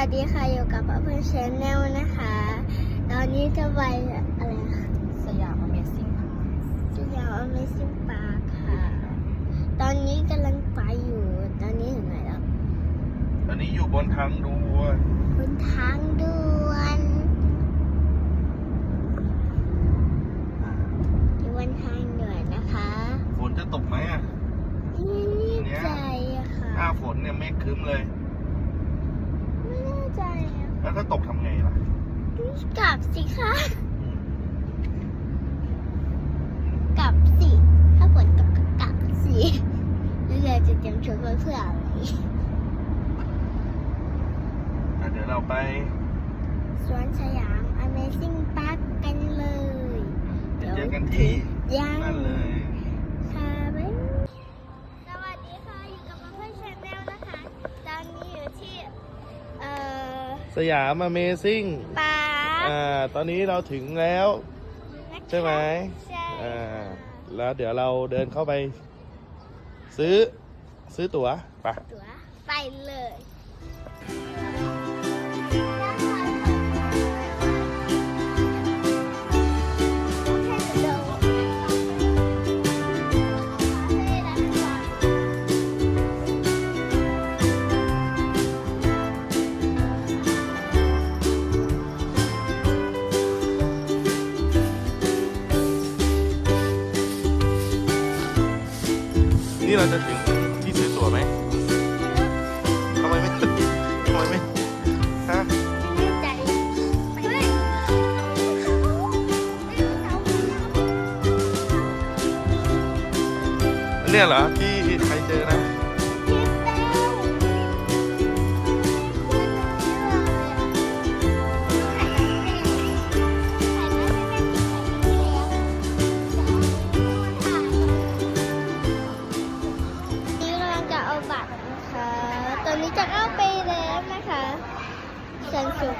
วัสดีค่ะอยู่กับเพื่อนชแนลนะคะ ตอนนี้จะไปอะไรนะสยาม Amazing สยาม Amazing Park ค่ะ ตอนนี้กำลังไปอยู่ ตอนนี้ถึงไหนแล้ว ตอนนี้อยู่บนทางด่วนบนทางด่วนอยู่บนทางด่วนนะคะฝนจะตกไหมอะไม่แน่ใจอะค่ะหน้าฝนเนี่ยเมฆครึ้มเลยไม่แน่ใจอะ แล้วถ้าตกทำไงล่ะ กลับสิคะกลับสิ ถ้าฝนตกก็กลับสิแล้วเราจะเตรียมชุดไว้เพื่ออะไรอะเดี๋ยวเราไป สวนสยาม Amazing Park กันเลยเจอกันที่ ยัง นั่นเลย สยาม Amazing ปาร์คอ่าตอนนี้เราถึงแล้วนะคะใช่ไหมใช่อ่าแล้วเดี๋ยวเราเดินเข้าไป ซื้อซื้อตั๋วไปตั๋วไปเลย เราจะถึงที่ซื้อตั๋วไหมทำไมไม่ทำไมไม่ฮะใจเฮ้ยเนี่ยเหรอที่ใครเจอนะ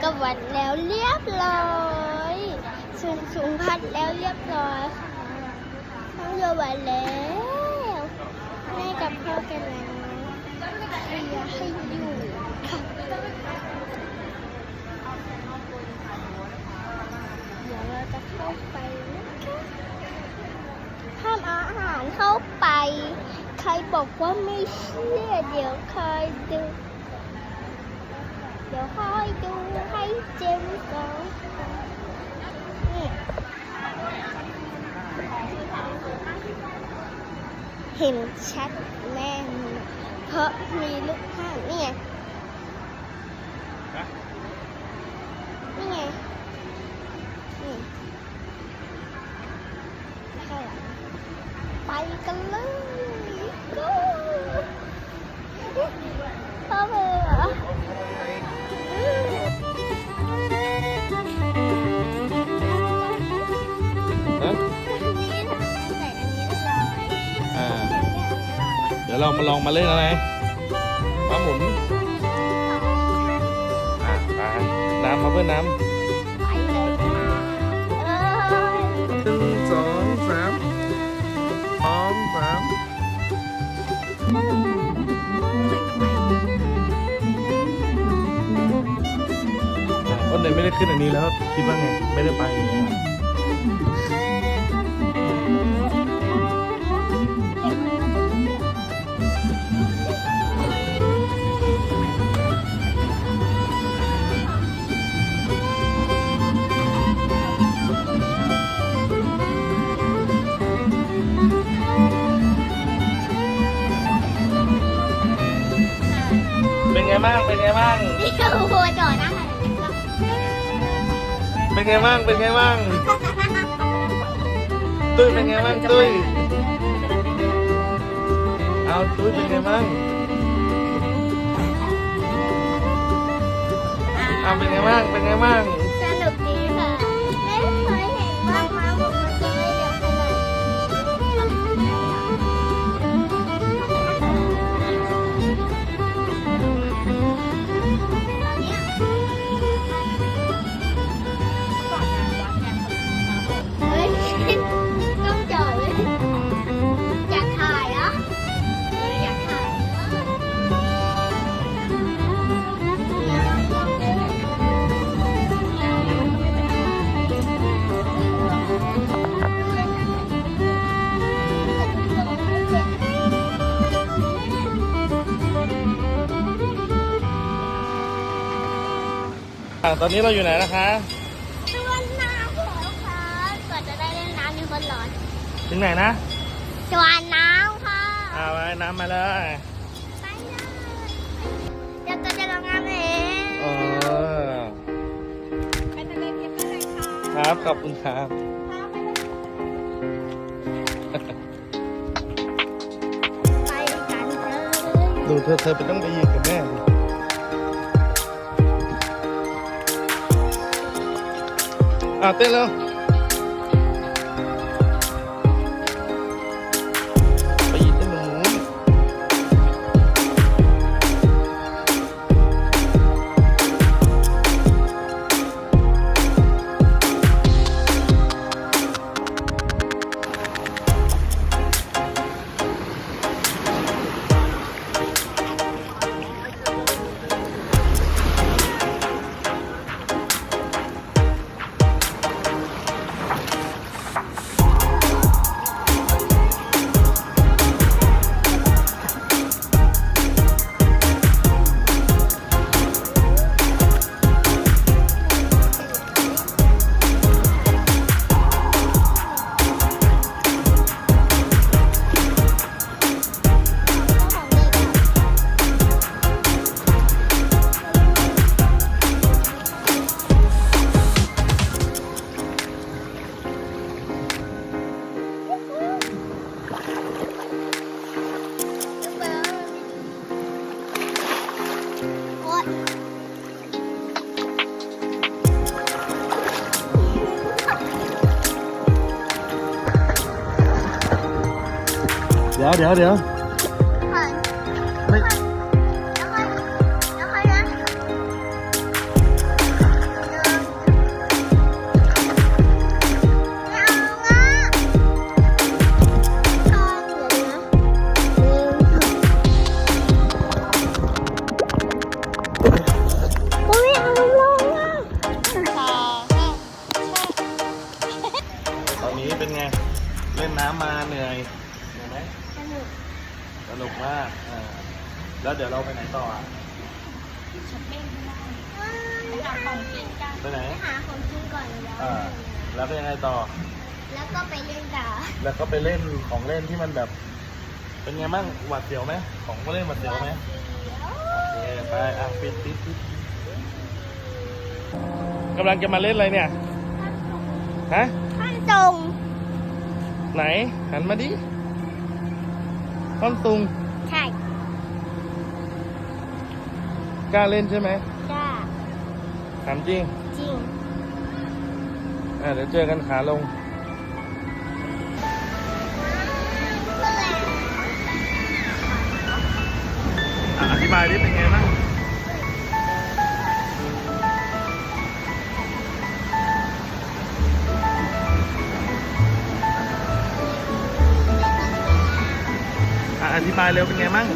กับวัดแล้วเรียบร้อยส่วนสูงพัดแล้วเรียบร้อยค่ะต้องโยวัดแล้วแม่กับพ่อกันแล้วเคลียร์ให้อยู่ค่ะเดี๋ยวเราจะเข้าไปนะคะห้ามเอาอาหารเข้าไป ใครบอกว่าไม่เชื่อเดี๋ยวคอยดู เดี๋ยวคอยดูให้เจมส์ก่อนเห็นชัดแน่นเพราะมีลูกห้างนี่ไงนี่ไงนี่ไปกันเลย go เข้าไปเลยเหรอ ดี๋ยวเรามาลองมาเล่นอะไรม้าหมุนอ่าไปน้ำมาเพื่อนน้ไปเลยค่ะเอ้ยำหนึ่งสองสามสองสามคนไหนไม่ได้ขึ้นอันนี้แล้วคิดว่าไง ไม่ได้ไปอย่างเงี้ย ที่โอ้โหจอดนะเป็นไงบ้าง เป็นไงบ้าง ตุ้ยเป็นไงบ้างตุ้ย เอาตุ้ยเป็นไงบ้างเอาเป็นไงบ้าง เป็นไงบ้าง อะ ตอนนี้เราอยู่ไหนนะคะสวนน้ำแล้วค่ะกว่าจะได้เล่นน้ำมีคนร้อนถึงไหนนะสวนน้ำค่ะอ่าไปน้ำมาเลยไปเลยเดี๋ยวก็จะลงน้ำเองเออไปทะเลเทียบกันเลยค่ะครับขอบคุณครับไปกันเลยดูเธอเธอไปต้องไปยืนกับแม่ ดิอ่ ดี๋ยวเดี๋ยวเดี๋ยว ไปหาของกินกันไปไหน ไปหาของกินก่อนแล้วอ่า แล้วเป็นยังไงต่อ แล้วก็ไปเล่นต่อแล้วก็ไปเล่นของเล่นที่มันแบบ เป็นไงบ้างหวาดเสียวไหมของเล่นหวาดเสียวไหมโอเคไปอะปิดปิดปิดกำลังจะมาเล่นอะไรเนี่ย ฮะท่านตรงไหน หันมาดิต้นตุง ใช่ก ล้าเล่นใช่ไหมจ้าถามจริง จริง อะเดี๋ยวเจอกันขาลงอะอธิบายดิเป็นไงบ้างอะอธิบายเร็วเป็นไงบ้าง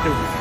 effectively.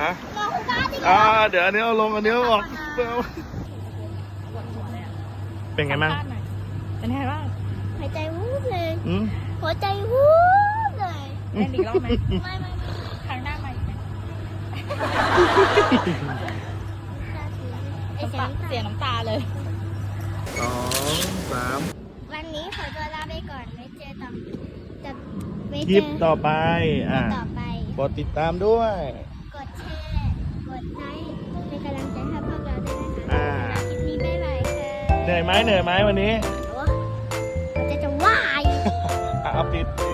ฮะมองฟ้าดิอ่าเดี๋ยวอันนี้เอาลงอันนี้เอาออกปวดหัวเลยอะเป็นไงบ้างสัมภษณ์หน่อยเป็นไงบ้างหายใจวูบเลยอืมหัวใจวูบเลยเล่นอีกรอบไหมไม่ไม่ไม่ครั้งหน้ามาอีกไหมไอ้น้ำเสียตางเสียน้ำตาเลยสองสามวันนี้ขอตัวลาไปก่อนไว้เจอต่อจะไว้คเจลิปอต่อไปอ่าต่อไปกดติดตามด้วย เหนื่อยไหมเหนื่อยไหมวันนี้โอ้มันจะจะวาย อะเอาปิดปิด